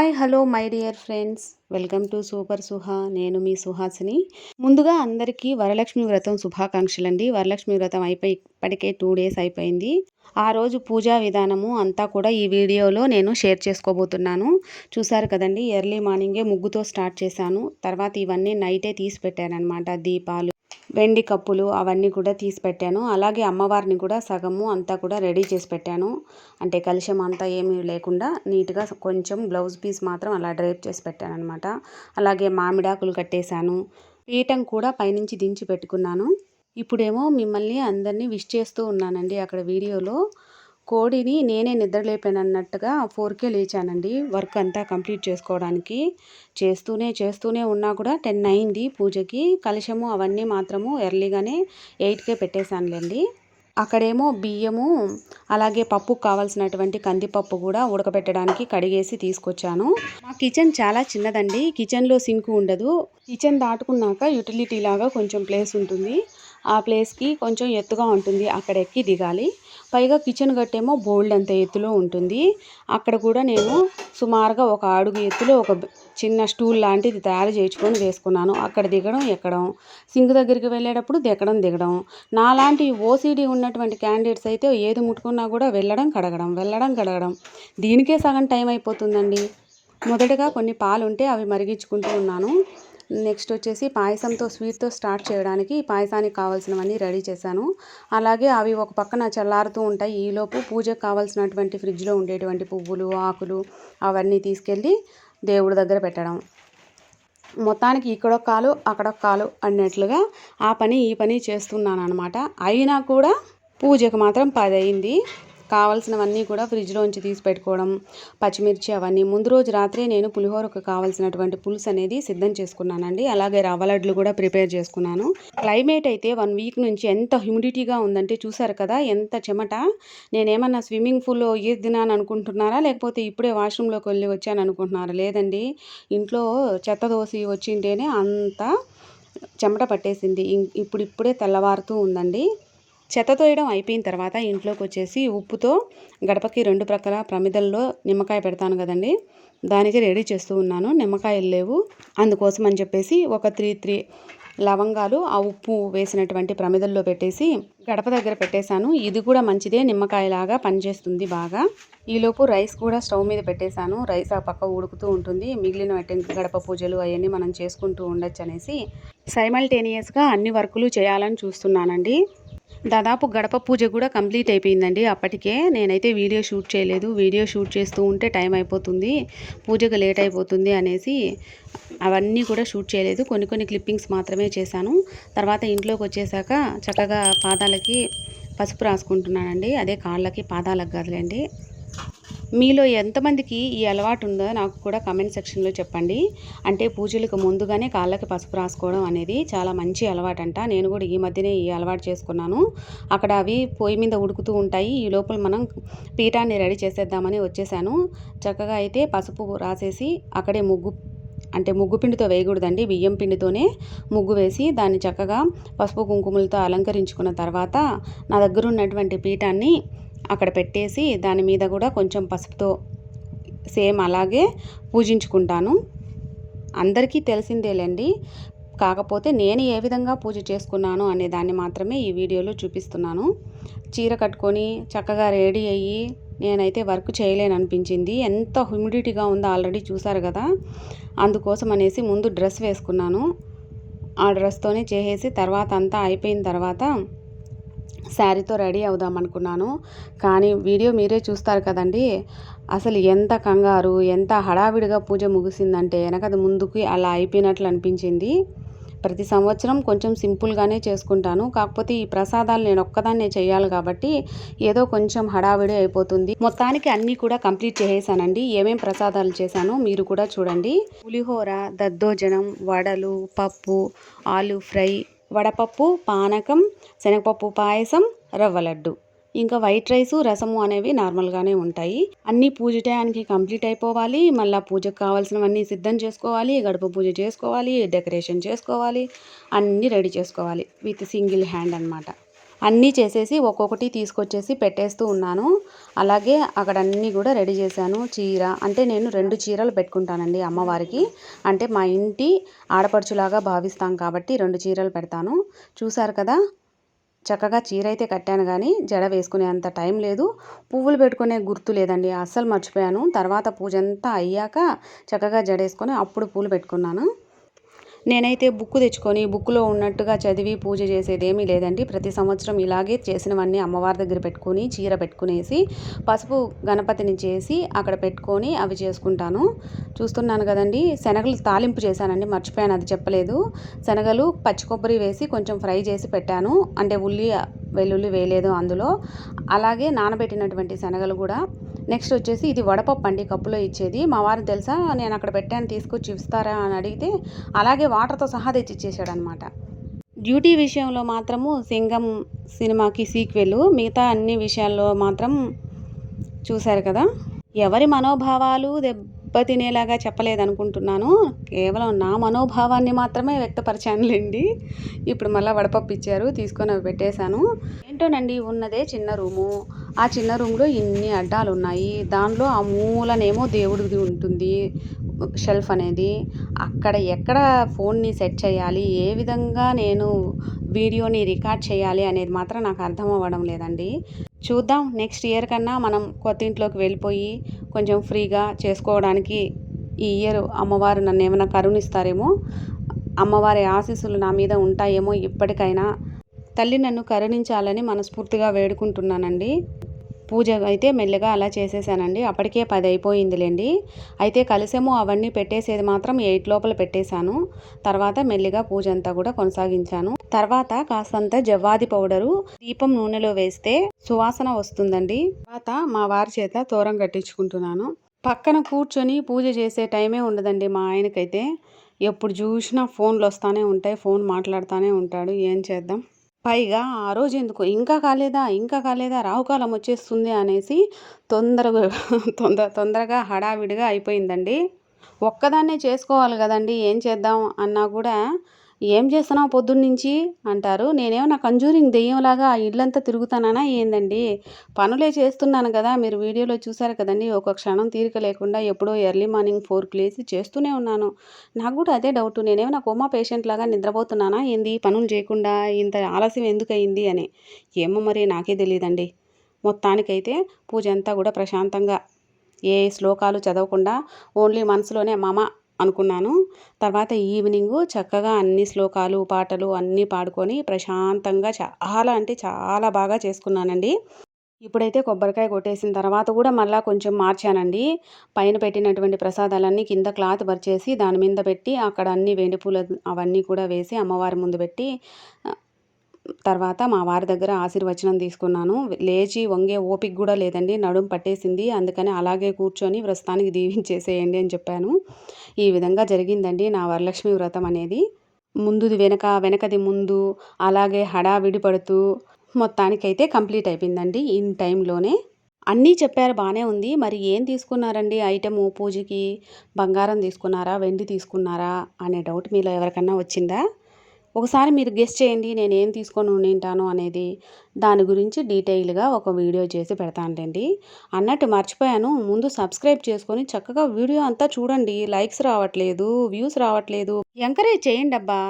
Hi hello my dear friends. Welcome to super Suha. నేను మీ సుహాసిని. ముందుగా అందరికీ వరలక్ష్మి వ్రతం శుభాకాంక్షలు అండి వరలక్ష్మి వ్రతం అయిపోయి ఇప్పటికే టూ డేస్ అయిపోయింది. ఆ రోజు పూజా విధానము అంతా కూడా ఈ వీడియోలో నేను షేర్ చేసుకోబోతున్నాను. చూసారు కదండి ఎర్లీ మార్నింగే ముగ్గుతో స్టార్ట్ చేశాను. తర్వాత ఇవన్నీ నైటే తీసి పెట్టానమాట దీపాలు వెండి కప్పులు అవన్నీ కూడా తీసి పెట్టాను. అలాగే అమ్మవారిని కూడా సగము అంతా కూడా రెడీ చేసి పెట్టాను. అంటే కలుషం అంతా ఏమీ లేకుండా నీట్గా కొంచెం బ్లౌజ్ పీస్ మాత్రం అలా డ్రేప్ చేసి పెట్టాను అనమాట అలాగే మామిడాకులు కట్టేశాను. పీఠం కూడా పైనుంచి దించి పెట్టుకున్నాను. ఇప్పుడేమో మిమ్మల్ని అందరినీ విష్ చేస్తూ ఉన్నానండి అక్కడ వీడియోలో. కోడిని నేనే నిద్రలేపానన్నట్టుగా ఫోర్కే లేచానండి. వర్క్ అంతా కంప్లీట్ చేసుకోవడానికి చేస్తూనే చేస్తూనే ఉన్నా కూడా టెన్ అయింది పూజకి. కలశము అవన్నీ మాత్రము ఎర్లీగానే ఎయిట్కే పెట్టేశానులేండి. అక్కడేమో బియ్యము అలాగే పప్పుకు కావాల్సినటువంటి కందిపప్పు కూడా ఉడకబెట్టడానికి కడిగేసి తీసుకొచ్చాను. మా కిచెన్ చాలా చిన్నదండి. కిచెన్లో సింక్ ఉండదు. కిచెన్ దాటుకున్నాక యూటిలిటీ లాగా కొంచెం ప్లేస్ ఉంటుంది. ఆ ప్లేస్కి కొంచెం ఎత్తుగా ఉంటుంది. అక్కడ ఎక్కి దిగాలి. పైగా కిచెన్ గట్టేమో బోల్డ్ అంత ఎత్తులో ఉంటుంది. అక్కడ కూడా నేను సుమారుగా ఒక అడుగు ఎత్తులో ఒక చిన్న స్టూల్ లాంటిది తయారు చేయించుకొని వేసుకున్నాను. అక్కడ దిగడం ఎక్కడం సింక్ దగ్గరికి వెళ్ళేటప్పుడు దిగడం దిగడం. నాలాంటి ఓసీడీ ఉన్నటువంటి క్యాండిడేట్స్ అయితే ఏది ముట్టుకున్నా కూడా వెళ్ళడం కడగడం వెళ్ళడం కడగడం. దీనికే సగం టైం అయిపోతుందండి. మొదటగా కొన్ని పాలు ఉంటే అవి మరిగించుకుంటూ ఉన్నాను. నెక్స్ట్ వచ్చేసి పాయసంతో స్వీట్తో స్టార్ట్ చేయడానికి పాయసానికి కావాల్సినవన్నీ రెడీ చేశాను. అలాగే అవి ఒక పక్కన చల్లారుతూ ఉంటాయి. ఈలోపు పూజకు కావాల్సినటువంటి ఫ్రిడ్జ్లో ఉండేటువంటి పువ్వులు ఆకులు అవన్నీ తీసుకెళ్ళి దేవుడి దగ్గర పెట్టడం. మొత్తానికి ఇక్కడొక కాలు అక్కడొక కాలు అన్నట్లుగా ఆ పని ఈ పని చేస్తున్నాను అనమాట అయినా కూడా పూజకు మాత్రం పది అయింది కావాల్సినవన్నీ కూడా ఫ్రిడ్జ్లోంచి తీసి పెట్టుకోవడం పచ్చిమిర్చి అవన్నీ. ముందు రోజు రాత్రే నేను పులిహోరకు కావాల్సినటువంటి పులుసు అనేది సిద్ధం చేసుకున్నానండి. అలాగే రవ్వ లడ్లు కూడా ప్రిపేర్ చేసుకున్నాను. క్లైమేట్ అయితే వన్ వీక్ నుంచి ఎంత హ్యూమిడిటీగా ఉందంటే చూసారు కదా ఎంత చెమట. నేనేమన్నా స్విమ్మింగ్ పూల్లో ఈదినాను అనుకుంటున్నారా లేకపోతే ఇప్పుడే వాష్రూమ్లోకి వెళ్ళి వచ్చాను అనుకుంటున్నారా? లేదండి. ఇంట్లో చెత్త దోసి వచ్చింటేనే అంత చెమట పట్టేసింది. ఇప్పుడిప్పుడే తెల్లవారుతూ ఉందండి. చెత్త తోయడం అయిపోయిన తర్వాత ఇంట్లోకి వచ్చేసి ఉప్పుతో గడపకి రెండు ప్రక్కల ప్రమిదల్లో నిమ్మకాయ పెడతాను కదండి. దానికి రెడీ చేస్తూ ఉన్నాను. నిమ్మకాయలు లేవు. అందుకోసం అని చెప్పేసి ఒక త్రీ త్రీ లవంగాలు ఆ ఉప్పు వేసినటువంటి ప్రమిదల్లో పెట్టేసి గడప దగ్గర పెట్టేశాను. ఇది కూడా మంచిదే. నిమ్మకాయలాగా పనిచేస్తుంది బాగా. ఈలోపు రైస్ కూడా స్టవ్ మీద పెట్టేశాను. రైస్ ఆ పక్క ఉడుకుతూ ఉంటుంది. మిగిలిన గడప పూజలు అవన్నీ మనం చేసుకుంటూ ఉండొచ్చు అనేసి సైమల్టేనియస్గా అన్ని వర్కులు చేయాలని చూస్తున్నానండి. దాదాపు గడప పూజ కూడా కంప్లీట్ అయిపోయిందండి. అప్పటికే నేనైతే వీడియో షూట్ చేయలేదు. వీడియో షూట్ చేస్తూ ఉంటే టైం అయిపోతుంది. పూజకు లేట్ అయిపోతుంది అనేసి అవన్నీ కూడా షూట్ చేయలేదు. కొన్ని కొన్ని క్లిప్పింగ్స్ మాత్రమే చేశాను. తర్వాత ఇంట్లోకి వచ్చేసాక చక్కగా పాదాలకి పసుపు రాసుకుంటున్నానండి. అదే కాళ్ళకి పాదాలకు కదలండి. మీలో ఎంతమందికి ఈ అలవాటు ఉందో నాకు కూడా కమెంట్ సెక్షన్లో చెప్పండి. అంటే పూజలకు ముందుగానే కాళ్ళకి పసుపు రాసుకోవడం అనేది చాలా మంచి అలవాటు అంట నేను కూడా ఈ మధ్యనే ఈ అలవాటు చేసుకున్నాను. అక్కడ అవి పొయ్యి మీద ఉడుకుతూ ఉంటాయి. ఈ లోపల మనం పీఠాన్ని రెడీ చేసేద్దామని వచ్చేసాను. చక్కగా అయితే పసుపు రాసేసి అక్కడే ముగ్గు అంటే ముగ్గు పిండితో వేయకూడదండి. బియ్యం పిండితోనే ముగ్గు వేసి దాన్ని చక్కగా పసుపు కుంకుమలతో అలంకరించుకున్న తర్వాత నా దగ్గర ఉన్నటువంటి పీఠాన్ని అక్కడ పెట్టేసి దాని మీద కూడా కొంచెం పసుపుతో సేమ్ అలాగే పూజించుకుంటాను. అందరికీ తెలిసిందేలేండి. కాకపోతే నేను ఏ విధంగా పూజ చేసుకున్నాను అనే దాన్ని మాత్రమే ఈ వీడియోలో చూపిస్తున్నాను. చీర కట్టుకొని చక్కగా రెడీ అయ్యి నేనైతే వర్క్ చేయలేను అనిపించింది ఎంత హ్యూమిడిటీగా ఉందో ఆల్రెడీ చూసారు కదా. అందుకోసం అనేసి ముందు డ్రెస్ వేసుకున్నాను. ఆ డ్రెస్తోనే చేసేసి తర్వాత అంతా అయిపోయిన తర్వాత శారీతో రెడీ అవుదాం అనుకున్నాను. కానీ వీడియో మీరే చూస్తారు కదండి. అసలు ఎంత కంగారు ఎంత హడావిడిగా పూజ ముగిసిందంటే వెనకది ముందుకి అలా అయిపోయినట్లు అనిపించింది. ప్రతి సంవత్సరం కొంచెం సింపుల్గానే చేసుకుంటాను. కాకపోతే ఈ ప్రసాదాలు నేను ఒక్కదాన్నే చేయాలి కాబట్టి ఏదో కొంచెం హడావిడి అయిపోతుంది. మొత్తానికి అన్నీ కూడా కంప్లీట్ చేసేసానండి. ఏమేం ప్రసాదాలు చేశానో మీరు కూడా చూడండి. పులిహోర దద్దోజనం వడలు పప్పు ఆలు ఫ్రై వడపప్పు పానకం శనగపప్పు పాయసం రవ్వ లడ్డు. ఇంకా వైట్ రైసు రసము అనేవి నార్మల్గానే ఉంటాయి. అన్నీ పూజ టయానికి కంప్లీట్ అయిపోవాలి. మళ్ళీ పూజకు కావాల్సినవన్నీ సిద్ధం చేసుకోవాలి. గడప పూజ చేసుకోవాలి డెకరేషన్ చేసుకోవాలి అన్నీ రెడీ చేసుకోవాలి విత్ సింగిల్ హ్యాండ్ అనమాట అన్నీ చేసేసి ఒక్కొక్కటి తీసుకొచ్చేసి పెట్టేస్తూ ఉన్నాను. అలాగే అక్కడ అన్నీ కూడా రెడీ చేశాను. చీర అంటే నేను రెండు చీరలు పెట్టుకుంటానండి అమ్మవారికి. అంటే మా ఇంటి ఆడపడుచులాగా భావిస్తాం కాబట్టి రెండు చీరలు పెడతాను. చూసారు కదా? చక్కగా చీర అయితే కట్టాను కానీ జడ వేసుకునే అంత టైం లేదు. పువ్వులు పెట్టుకునే గుర్తు లేదండి అస్సలు మర్చిపోయాను. తర్వాత పూజ అంతా అయ్యాక చక్కగా జడ వేసుకొని అప్పుడు పూలు పెట్టుకున్నాను. నేనైతే బుక్ తెచ్చుకొని బుక్లో ఉన్నట్టుగా చదివి పూజ చేసేది ఏమీ లేదండి. ప్రతి సంవత్సరం ఇలాగే చేసినవన్నీ అమ్మవారి దగ్గర పెట్టుకొని చీర పెట్టుకునేసి పసుపు గణపతిని చేసి అక్కడ పెట్టుకొని అవి చేసుకుంటాను. చూస్తున్నాను కదండి శనగలు తాలింపు చేశానండి మర్చిపోయాను అది చెప్పలేదు. శనగలు పచ్చి కొబ్బరి వేసి కొంచెం ఫ్రై చేసి పెట్టాను. అంటే ఉల్లి వెల్లుల్లి వేయలేదు అందులో. అలాగే నానబెట్టినటువంటి శనగలు కూడా. నెక్స్ట్ వచ్చేసి ఇది వడపప్పు అండి కప్పులో ఇచ్చేది. మా వారిని తెలుసా నేను అక్కడ పెట్టాను తీసుకొచ్చి ఇస్తారా అని అడిగితే అలాగే వాటర్తో సహా తెచ్చి ఇచ్చేసాడు అనమాట డ్యూటీ విషయంలో మాత్రము సింగం సినిమాకి సీక్వెల్. మిగతా అన్ని విషయాల్లో మాత్రం చూశారు కదా. ఎవరి మనోభావాలు దెబ్బ దెబ్బతినేలాగా చెప్పలేదనుకుంటున్నాను. కేవలం నా మనోభావాన్ని మాత్రమే వ్యక్తపరిచానులేండి. ఇప్పుడు మళ్ళీ వడపప్పు ఇచ్చారు తీసుకొని అవి పెట్టేశాను. ఏంటోనండి ఉన్నదే చిన్న రూము. ఆ చిన్న రూమ్లో ఇన్ని అడ్డాలు ఉన్నాయి దానిలో ఆ మూలనేమో దేవుడిది ఉంటుంది షెల్ఫ్ అనేది. అక్కడ ఎక్కడ ఫోన్ని సెట్ చేయాలి ఏ విధంగా నేను వీడియోని రికార్డ్ చేయాలి అనేది మాత్రం నాకు అర్థం అవ్వడం లేదండి. చూద్దాం. నెక్స్ట్ ఇయర్ కన్నా మనం కొత్త ఇంట్లోకి వెళ్ళిపోయి కొంచెం ఫ్రీగా చేసుకోవడానికి ఈ ఇయర్ అమ్మవారు నన్ను ఏమైనా కరుణిస్తారేమో? అమ్మవారి ఆశీస్సులు నా మీద ఉంటాయేమో ఇప్పటికైనా. తల్లి నన్ను కరుణించాలని మనస్ఫూర్తిగా వేడుకుంటున్నానండి. పూజ అయితే మెల్లగా అలా చేసేసానండి. అప్పటికే పది అయిపోయిందిలేండి. అయితే కలిసేమో అవన్నీ పెట్టేసేది మాత్రం ఎయిట్ లోపల పెట్టేశాను. తర్వాత మెల్లిగా పూజ అంతా కూడా కొనసాగించాను. తర్వాత కాస్తంత జవ్వాది పౌడరు దీపం నూనెలో వేస్తే సువాసన వస్తుందండి. తర్వాత మా వారి చేత తోరం కట్టించుకుంటున్నాను. పక్కన కూర్చొని పూజ చేసే టైమే ఉండదండి మా ఆయనకైతే. ఎప్పుడు చూసినా ఫోన్లు వస్తానే ఉంటాయి ఫోన్ మాట్లాడుతూనే ఉంటాడు. ఏం చేద్దాం? పైగా ఆ రోజు ఎందుకు? ఇంకా కాలేదా? ఇంకా కాలేదా? రావుకాలం వచ్చేస్తుంది అనేసి తొందరగా తొందర తొందరగా హడావిడిగా అయిపోయిందండి. ఒక్కదాన్నే చేసుకోవాలి కదండి. ఏం చేద్దాం అన్నా కూడా ఏం చేస్తున్నావు పొద్దున్నుంచి? అంటారు. నేనేమన్నా కంజూరింగ్ దెయ్యంలాగా ఆ ఇల్లంతా తిరుగుతానా ఏందండి? పనులే చేస్తున్నాను కదా మీరు వీడియోలో చూసారు కదండి ఒక క్షణం తీరిక లేకుండా ఎప్పుడో ఎర్లీ మార్నింగ్ ఫోర్కి లేచి చేస్తూనే ఉన్నాను. నాకు కూడా అదే డౌట్ నేనేమన్నా కోమా పేషెంట్ లాగా నిద్రపోతున్నానా ఏంది పనులు చేయకుండా ఇంత ఆలస్యం ఎందుకు అయింది అని. ఏమో మరి నాకే తెలియదండి మొత్తానికైతే పూజ అంతా కూడా ప్రశాంతంగా ఏ శ్లోకాలు చదవకుండా ఓన్లీ మనసులోనే మమ అనుకున్నాను. తర్వాత ఈవినింగ్ చక్కగా అన్ని శ్లోకాలు పాటలు అన్నీ పాడుకొని ప్రశాంతంగా చాలా అంటే చాలా బాగా చేసుకున్నానండి. ఇప్పుడైతే కొబ్బరికాయ కొట్టేసిన తర్వాత కూడా మళ్ళీ కొంచెం మార్చానండి. పైన పెట్టినటువంటి ప్రసాదాలన్నీ కింద క్లాత్ పరిచేసి దాని మీద పెట్టి అక్కడ అన్ని వెండి పూలు అవన్నీ కూడా వేసి అమ్మవారి ముందు పెట్టి తర్వాత మా వారి దగ్గర ఆశీర్వచనం తీసుకున్నాను. లేచి వంగే ఓపిక కూడా లేదండి. నడుం పట్టేసింది. అందుకని అలాగే కూర్చొని వ్రతానికి దీవించేసేయండి అని చెప్పాను. ఈ విధంగా జరిగిందండి నా వరలక్ష్మి వ్రతం అనేది. ముందుది వెనక వెనకది ముందు అలాగే హడావిడి పడుతూ మొత్తానికైతే కంప్లీట్ అయిపోయిందండి ఇన్ టైంలోనే. అన్నీ చెప్పారు బాగానే ఉంది. మరి ఏం తీసుకున్నారండి? ఐటెము పూజకి బంగారం తీసుకున్నారా? వెండి తీసుకున్నారా? అనే డౌట్ మీలో ఎవరికన్నా వచ్చిందా? ఒకసారి మీరు గెస్ట్ చేయండి నేను ఏం తీసుకొని ఉండింటాను అనేది దాని గురించి డీటెయిల్గా ఒక వీడియో చేసి పెడతానులేండి. అన్నట్టు మర్చిపోయాను ముందు సబ్స్క్రైబ్ చేసుకొని చక్కగా వీడియో అంతా చూడండి. లైక్స్ రావట్లేదు వ్యూస్ రావట్లేదు. ఎంకరేజ్ చేయండి అబ్బా